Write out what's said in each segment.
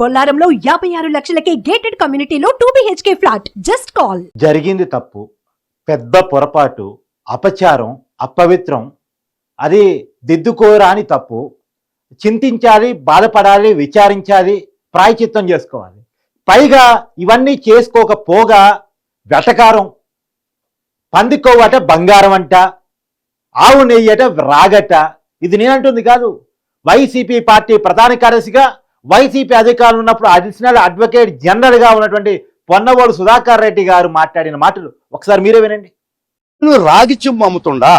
బొల్లారంలో యాభై ఆరు లక్షలకే గేటెడ్ కమ్యూనిటీలో two BHK flat just call జరిగింది తప్పు. పెద్ద పొరపాటు అపచారం అపవిత్రం. అది దిద్దుకోరాని తప్పు. చింతించాలి బాధపడాలి విచారించాలి ప్రాయచిత్తం చేసుకోవాలి. పైగా ఇవన్నీ చేసుకోకపోగా వెటకారం. పందికోవట బంగారం అంట ఆవు నెయ్యట రాగట. ఇది నేనంటుంది కాదు. వైసీపీ పార్టీ ప్రధాన కార్యదర్శిగా వైసీపీ అధికారులు ఉన్నప్పుడు అడిషనల్ అడ్వకేట్ జనరల్గా ఉన్నటువంటి పొన్నవోడు సుధాకర్ రెడ్డి గారు మాట్లాడిన మాటలు ఒకసారి మీరే వినండి. నేను రాగి చెంబు అమ్ముతుండా?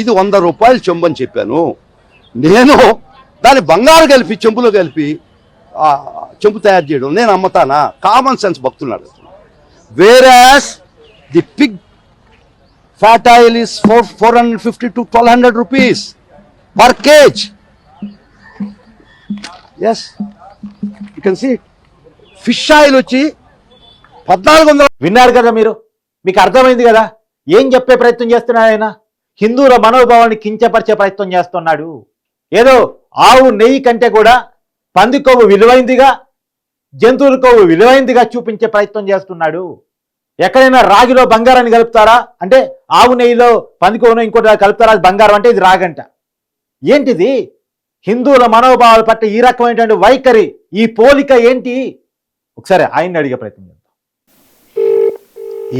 ఇది వంద రూపాయలు చెంబు అని చెప్పాను. నేను దాన్ని బంగారు కలిపి చెంబులో కలిపి చెంబు తయారు చేయడం నేను అమ్ముతానా? Common sense భక్తున్నాడు whereas the pig fat oil is four four hundred fifty to twelve hundred rupees per kg as you can see fish oil వచ్చి పద్నాలుగు వందల విన్నారు కదా మీరు? మీకు అర్థమైంది కదా? ఏం చెప్పే ప్రయత్నం చేస్తున్నాడు ఆయన? హిందువుల మనోభావాన్ని కించపరిచే ప్రయత్నం చేస్తున్నాడు. ఏదో ఆవు నెయ్యి కంటే కూడా పంది కొవ్వు విలువైందిగా జంతువుల కొవ్వు విలువైందిగా చూపించే ప్రయత్నం చేస్తున్నాడు. ఎక్కడైనా రాగిలో బంగారాన్ని కలుపుతారా? అంటే ఆవు నెయ్యిలో పంది కొవ్వును ఇంకోటి కలుపుతారా? అది బంగారం అంటే ఇది రాగంట. ఏంటిది? హిందువుల మనోభావాల పట్ల ఈ రకమైనటువంటి వైఖరి ఈ పోలిక ఏంటి? ఒకసారి ఆయన్ని అడిగే ప్రయత్నం చేద్దాం.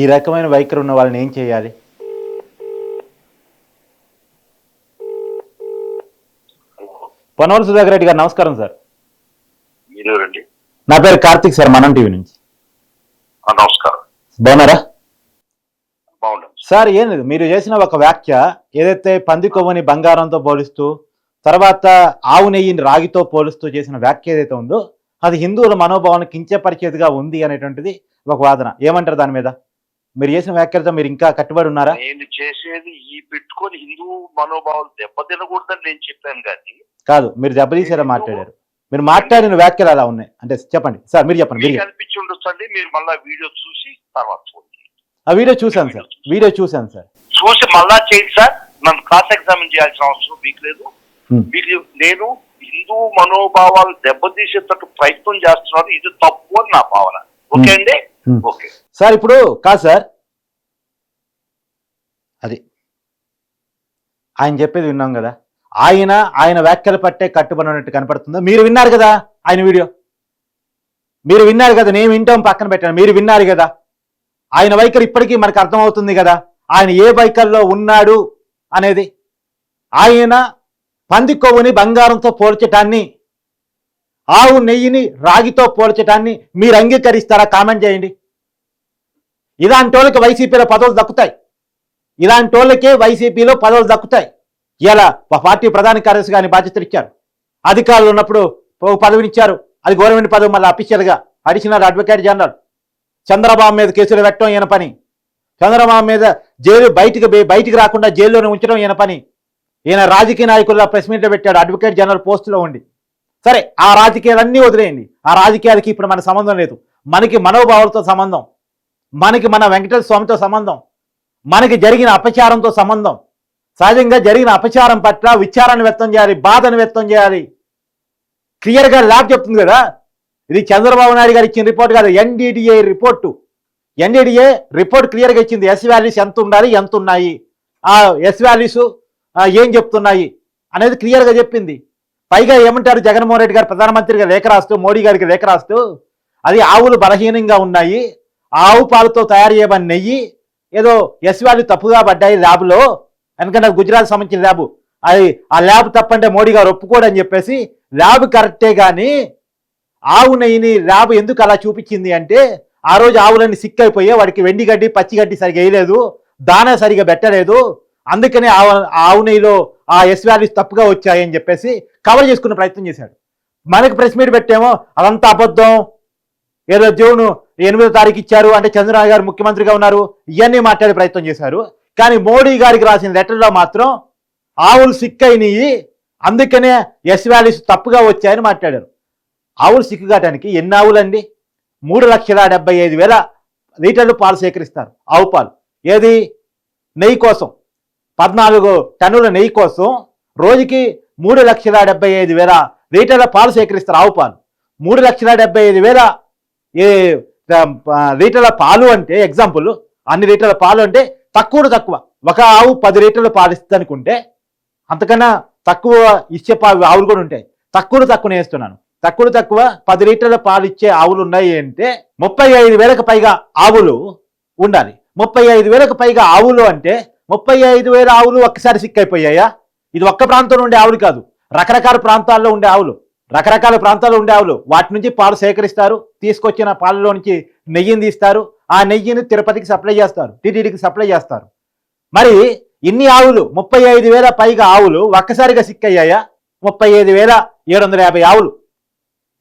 ఈ రకమైన వైఖరి ఉన్న వాళ్ళని ఏం చేయాలి? పొన్నవల సుధాకర్ రెడ్డి గారు నమస్కారం సార్. నా పేరు కార్తిక్ సార్ మనం టీవీ నుంచి. నమస్కారం. బాగున్నారా? సార్ ఏం లేదు. మీరు చేసిన ఒక వ్యాఖ్య ఏదైతే పంది కొవ్వని బంగారంతో పోలుస్తూ తర్వాత ఆవు నెయ్యిని రాగితో పోలుస్తూ చేసిన వ్యాఖ్య ఏదైతే ఉందో అది హిందువుల మనోభావాన్ని కించపరిచేదిగా ఉంది అనేటువంటిది ఒక వాదన. ఏమంటారు దాని మీద? మీరు చేసిన వ్యాఖ్యలతో మీరు ఇంకా కట్టుబడి ఉన్నారా? నేను చేసేది ఈ పెట్టుకొని హిందూ మనోభావాలు దెబ్బతినకూడదని నేను చెప్పాను కానీ కాదు మీరు దెబ్బతీసేలా మాట్లాడారు. మీరు మాట్లాడిన వ్యాఖ్యలు అలా ఉన్నాయి. అంటే చెప్పండి. సార్ మీరు చెప్పండి మీరు మీకు చెప్పండి. అనిపించి ఉండొచ్చండి మీరు మళ్ళా వీడియో చూసి తర్వాత ఆ వీడియో చూశాను సార్. వీడియో చూశాను సార్. చూసి మళ్ళా చేయండి సార్. నన్ను క్రాస్ ఎగ్జామిన్ చేయాల్సిన అవసరం మీకు లేదు. Hmm. మీకు నేను హిందూ మనోభావాలు దెబ్బతీసేటట్టు ప్రయత్నం చేస్తున్నారు ఇది తప్పు అని నా భావన. ఓకే అండి? Hmm. ఓకే. సార్ ఇప్పుడు కాదు సార్. అది ఆయన చెప్పేది విన్నాం కదా. ఆయన ఆయన వ్యాఖ్యలు పట్టే కట్టుబడినట్టు కనపడుతుందా? మీరు విన్నారు కదా ఆయన వీడియో. మీరు విన్నారు కదా నేను వింటాం పక్కన పెట్టాను. మీరు విన్నారు కదా. ఆయన వైఖరి ఇప్పటికీ మనకు అర్థమవుతుంది కదా. ఆయన ఏ వైఖరిలో ఉన్నాడు అనేది. ఆయన పంది కొవ్వుని బంగారంతో పోల్చటాన్ని ఆవు నెయ్యిని రాగితో పోల్చటాన్ని మీరు అంగీకరిస్తారా? కామెంట్ చేయండి. ఇలాంటి వాళ్ళకి వైసీపీలో పదవులు దక్కుతాయి. ఇలాంటి వాళ్ళకే వైసీపీలో పదవులు దక్కుతాయి. ఇలా పార్టీ ప్రధాన కార్యదర్శి గారిని బాధ్యతలు ఇచ్చారు. అధికారులు ఉన్నప్పుడు పదవినిచ్చారు అది గవర్నమెంట్ పదవి మళ్ళీ అఫీషియల్గా అడిషనల్ అడ్వకేట్ జనరల్. చంద్రబాబు మీద కేసులు పెట్టడం ఈయన పని. చంద్రబాబు మీద జైలు బయటికి బయటికి రాకుండా జైల్లోనే ఉంచడం ఈయన పని. ఈయన రాజకీయ నాయకుల్లో ప్రెస్ మీట్లో పెట్టాడు అడ్వకేట్ జనరల్ పోస్టులో ఉండి. సరే ఆ రాజకీయాలన్నీ వదిలేయండి. ఆ రాజకీయాలకి ఇప్పుడు మన సంబంధం లేదు. మనకి మనోభావాలతో సంబంధం. మనకి మన వెంకటేశ్వర స్వామితో సంబంధం. మనకి జరిగిన అపచారంతో సంబంధం. సహజంగా జరిగిన అపచారం పట్ల విచారాన్ని వ్యక్తం చేయాలి బాధను వ్యక్తం చేయాలి. క్లియర్గా ల్యాబ్ చెప్తుంది కదా? ఇది చంద్రబాబు నాయుడు గారు ఇచ్చిన రిపోర్ట్ కాదు ఎన్డీడీఏ రిపోర్టు. ఎన్డీడీఏ రిపోర్ట్ క్లియర్గా ఇచ్చింది ఎస్ వాల్యూస్ ఎంత ఉండాలి ఎంత ఉన్నాయి ఆ ఎస్ వాల్యూస్ ఏం చెప్తున్నాయి? అనేది క్లియర్గా చెప్పింది. పైగా ఏమంటారు జగన్మోహన్ రెడ్డి గారు? ప్రధానమంత్రిగా లేఖ రాస్తూ మోడీ గారికి లేఖ రాస్తూ అది ఆవులు బలహీనంగా ఉన్నాయి. ఆవు పాలతో తయారు చేయబడిన నెయ్యి ఏదో ఎస్ తప్పుగా పడ్డాయి ల్యాబ్లో. ఎందుకంటే గుజరాత్ సంబంధించిన ల్యాబ్. అది ఆ ల్యాబ్ తప్పంటే మోడీ గారు ఒప్పుకోడని చెప్పేసి ల్యాబ్ కరెక్టే కానీ ఆవు నెయ్యిని ల్యాబ్ ఎందుకు అలా చూపించింది అంటే ఆ రోజు ఆవులన్నీ సిక్ అయిపోయాయి వాడికి వెండి గడ్డి పచ్చి గడ్డి సరిగా వేయలేదు దాన సరిగా పెట్టలేదు. అందుకనే ఆవు ఆవు నెయ్యిలో ఆ ఎస్ వాల్యూస్ తప్పుగా వచ్చాయని చెప్పేసి కవర్ చేసుకునే ప్రయత్నం చేశాడు. మనకి ప్రెస్ మీట్ పెట్టామో అదంతా అబద్ధం. ఏదో దేవుడు ఎనిమిదో తారీఖు ఇచ్చారు అంటే చంద్రబాబు గారు ముఖ్యమంత్రిగా ఉన్నారు ఇవన్నీ మాట్లాడే ప్రయత్నం చేశారు. కానీ మోడీ గారికి రాసిన లెటర్లో మాత్రం ఆవులు సిక్ అయినాయి అందుకనే ఎస్ వాల్యూస్ తప్పుగా వచ్చాయని మాట్లాడారు. ఆవులు సిక్కు కావడానికి ఎన్ని ఆవులండి? మూడు లక్షల డెబ్బై ఐదు వేల లీటర్లు పాలు సేకరిస్తారు ఆవు పాలు. ఏది? నెయ్యి కోసం. పద్నాలుగు టన్నుల నెయ్యి కోసం రోజుకి మూడు లక్షల డెబ్బై ఐదు వేల లీటర్ల పాలు సేకరిస్తారు ఆవు పాలు. మూడు లక్షల డెబ్బై ఐదు వేల ఏ లీటర్ల పాలు అంటే ఎగ్జాంపుల్ అన్ని లీటర్ల పాలు అంటే తక్కువ తక్కువ. ఒక ఆవు పది లీటర్లు పాలు ఇస్తుంది అనుకుంటే అంతకన్నా తక్కువ ఇచ్చే పావు ఆవులు కూడా ఉంటాయి. తక్కువ తక్కువ వేస్తున్నాను. తక్కువ తక్కువ పది లీటర్ల పాలు ఇచ్చే ఆవులు ఉన్నాయి అంటే ముప్పై ఐదు వేలకు పైగా ఆవులు ఉండాలి. ముప్పై ఐదు వేలకు పైగా ఆవులు అంటే ముప్పై ఐదు వేల ఆవులు ఒక్కసారి సిక్ అయిపోయాయా ఇది ఒక్క ప్రాంతంలో ఉండే ఆవులు కాదు. రకరకాల ప్రాంతాల్లో ఉండే ఆవులు. రకరకాల ప్రాంతాల్లో ఉండే ఆవులు. వాటి నుంచి పాలు సేకరిస్తారు. తీసుకొచ్చిన పాలలో నుంచి నెయ్యిని తీస్తారు. ఆ నెయ్యిని తిరుపతికి సప్లై చేస్తారు. టీటీడీకి సప్లై చేస్తారు. మరి ఇన్ని ఆవులు ముప్పై ఐదు వేల పైగా ఆవులు ఒక్కసారిగా సిక్ అయ్యాయా ముప్పై ఐదు వేల ఏడు వందల యాభై ఆవులు.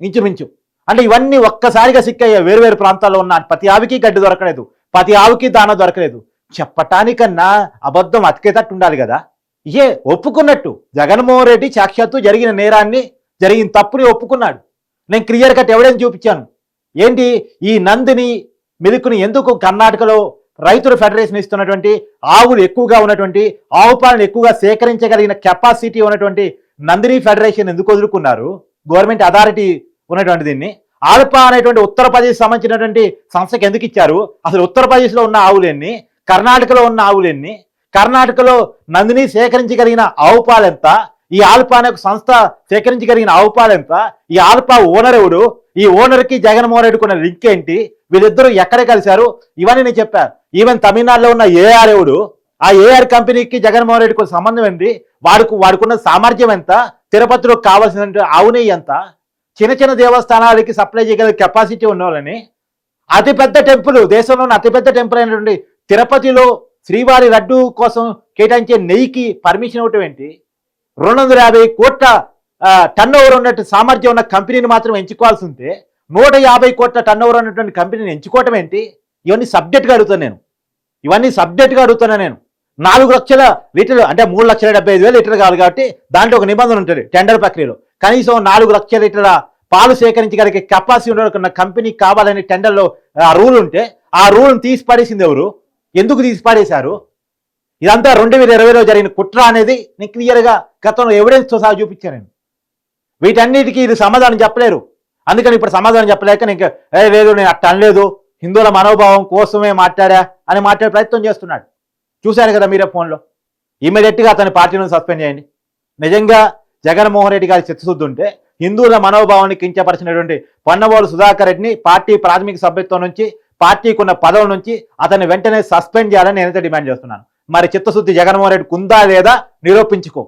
ఇంచుమించు. అంటే ఇవన్నీ ఒక్కసారిగా సిక్ వేరు వేరు ప్రాంతాల్లో ఉన్న ప్రతి ఆవుకి గడ్డి దొరకలేదు. ప్రతి ఆవుకి దాన దొరకలేదు. చెప్పటానికన్నా అబద్ధం అతికేటట్టు ఉండాలి కదా. ఏ ఒప్పుకున్నట్టు జగన్మోహన్ రెడ్డి సాక్షాత్తు జరిగిన నేరాన్ని జరిగిన తప్పుని ఒప్పుకున్నాడు. నేను క్లియర్ కట్ ఎవడని చూపించాను. ఏంటి? ఈ నందిని మిల్క్ని ఎందుకు కర్ణాటకలో రైతుల ఫెడరేషన్ ఇస్తున్నటువంటి ఆవులు ఎక్కువగా ఉన్నటువంటి ఆవు పాలను ఎక్కువగా సేకరించగలిగిన కెపాసిటీ ఉన్నటువంటి నందిని ఫెడరేషన్ ఎందుకు వదులుకున్నారు? గవర్నమెంట్ అథారిటీ ఉన్నటువంటి దీన్ని. ఆల్పా అనేటువంటి ఉత్తరప్రదేశ్ సంబంధించినటువంటి సంస్థకి ఎందుకు ఇచ్చారు? అసలు ఉత్తరప్రదేశ్లో ఉన్న ఆవులన్నీ కర్ణాటకలో ఉన్న ఆవులెన్ని కర్ణాటకలో నందిని సేకరించగలిగిన ఆవు పాలెంత ఈ ఆల్పా అనే ఒక సంస్థ సేకరించగలిగిన ఆవు పాలెంత ఈ ఆల్పా ఓనర్ ఎవడు ఈ ఓనర్కి జగన్మోహన్ రెడ్డికి ఉన్న లింక్ ఏంటి వీళ్ళిద్దరూ ఎక్కడ కలిశారు ఇవన్నీ నేను చెప్పాను ఈవెన్ తమిళనాడులో ఉన్న ఏఆర్ ఎవడు ఆ ఏఆర్ కంపెనీకి జగన్మోహన్ రెడ్డికి సంబంధం ఏంటి వాడుకు వాడుకున్న సామర్థ్యం ఎంత తిరుపతిలో కావాల్సిన ఆవునే ఎంత చిన్న చిన్న దేవస్థానాలకి సప్లై చేయగల కెపాసిటీ ఉన్న వాళ్ళని అతిపెద్ద టెంపుల్ దేశంలో ఉన్న అతిపెద్ద టెంపుల్ అయినటువంటి తిరుపతిలో శ్రీవారి లడ్డు కోసం కేటాయించే నెయ్యికి పర్మిషన్ ఇవ్వటం ఏంటి? రెండు వందల యాభై కోట్ల టర్న్ ఓవర్ ఉన్నట్టు సామర్థ్యం ఉన్న కంపెనీని మాత్రం ఎంచుకోవాల్సి ఉంటే నూట యాభై కోట్ల టర్న్ ఓవర్ ఉన్నటువంటి కంపెనీని ఎంచుకోవటం ఏంటి? ఇవన్నీ సబ్జెక్ట్గా అడుగుతాను నేను. ఇవన్నీ సబ్జెక్ట్గా అడుగుతున్నా నేను. నాలుగు లక్షల లీటర్లు అంటే మూడు లక్షల డెబ్బై ఐదు వేల లీటర్లు కావాలి కాబట్టి దాంట్లో ఒక నిబంధన ఉంటుంది టెండర్ ప్రక్రియలో. కనీసం నాలుగు లక్షల లీటర్ల పాలు సేకరించగలిగే కెపాసిటీ ఉన్న కంపెనీ కావాలని టెండర్లో ఆ రూల్ ఉంటే ఆ రూల్ని తీసి పడేసింది ఎవరు? ఎందుకు తీసిపాడేశారు ఇదంతా రెండు వేల ఇరవైలో జరిగిన కుట్ర అనేది నేను క్లియర్గా గతంలో ఎవిడెన్స్తో సహా చూపించాను నేను. వీటన్నిటికీ ఇది సమాధానం చెప్పలేరు. అందుకని ఇప్పుడు సమాధానం చెప్పలేక నేను "ఏ, లేదు నేను అట్ట అనలేదు. హిందువుల మనోభావం కోసమే మాట్లాడా? అని మాట్లాడే ప్రయత్నం చేస్తున్నాడు. చూశారు కదా మీరే ఫోన్లో? ఇమీడియట్గా అతని పార్టీ నుంచి సస్పెండ్ చేయండి. నిజంగా జగన్మోహన్ రెడ్డి గారి చిత్తశుద్ధి ఉంటే హిందువుల మనోభావాన్ని కించపరిచినటువంటి పొన్నవోలు సుధాకర్ రెడ్డిని పార్టీ ప్రాథమిక సభ్యత్వం నుంచి పార్టీకి ఉన్న పదవుల నుంచి అతన్ని వెంటనే సస్పెండ్ చేయాలని నేనైతే డిమాండ్ చేస్తున్నాను. మరి చిత్తశుద్ధి జగన్మోహన్ రెడ్డికి ఉందా లేదా? నిరూపించుకో.